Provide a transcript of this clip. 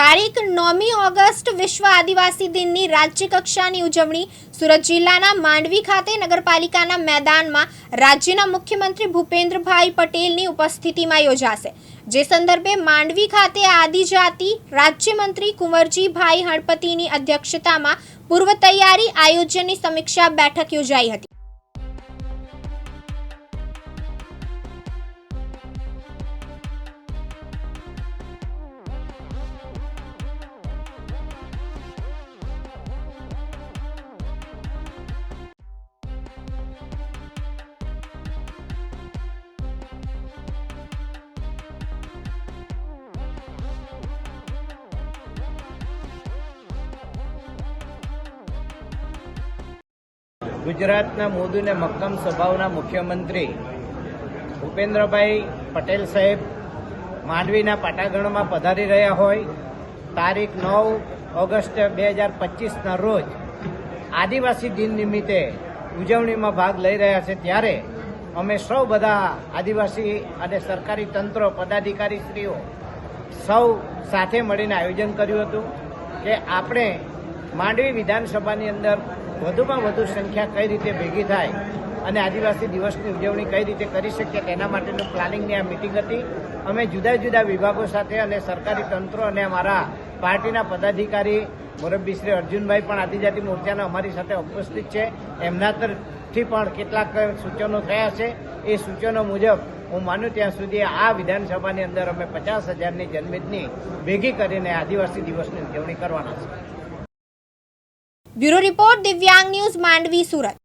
તારીખ નવમી ઓગસ્ટ વિશ્વ આદિવાસી દિનની રાજ્ય કક્ષાની ઉજવણી સુરત જિલ્લાના માંડવી ખાતે નગરપાલિકાના મેદાનમાં રાજ્યના મુખ્યમંત્રી ભૂપેન્દ્રભાઈ પટેલની ઉપસ્થિતિમાં યોજાશે. જે સંદર્ભે માંડવી ખાતે આદિજાતિ રાજ્યમંત્રી કુંવરજીભાઈ હણપતિની અધ્યક્ષતામાં પૂર્વ તૈયારી આયોજનની સમીક્ષા બેઠક યોજાઈ હતી. ગુજરાતના મોદીને મક્કમ સ્વભાવના મુખ્યમંત્રી ભૂપેન્દ્રભાઈ પટેલ સાહેબ માંડવીના પાટાગણમાં પધારી રહ્યા હોય. તારીખ નવ ઓગસ્ટ બે હજાર પચીસના રોજ આદિવાસી દિન નિમિત્તે ઉજવણીમાં ભાગ લઈ રહ્યા છે. ત્યારે અમે સૌ બધા આદિવાસી અને સરકારી તંત્રો, પદાધિકારીશ્રીઓ સૌ સાથે મળીને આયોજન કર્યું હતું કે આપણે માંડવી વિધાનસભાની અંદર વધુમાં વધુ સંખ્યા કઈ રીતે ભેગી થાય અને આદિવાસી દિવસની ઉજવણી કઈ રીતે કરી શકીએ તેના માટેનું પ્લાનિંગની આ મિટિંગ હતી. અમે જુદા જુદા વિભાગો સાથે અને સરકારી તંત્રો અને અમારા પાર્ટીના પદાધિકારી મોરબી શ્રી અર્જુનભાઈ પણ આદિજાતિ મોરચાના અમારી સાથે ઉપસ્થિત છે. એમના તરફથી પણ કેટલાક સૂચનો થયા છે. એ સૂચનો મુજબ હું માનું ત્યાં સુધી આ વિધાનસભાની અંદર અમે પચાસ હજારની જન્મિતની ભેગી કરીને આદિવાસી દિવસની ઉજવણી કરવાના છે bureau report Divyang news Mandvi Surat.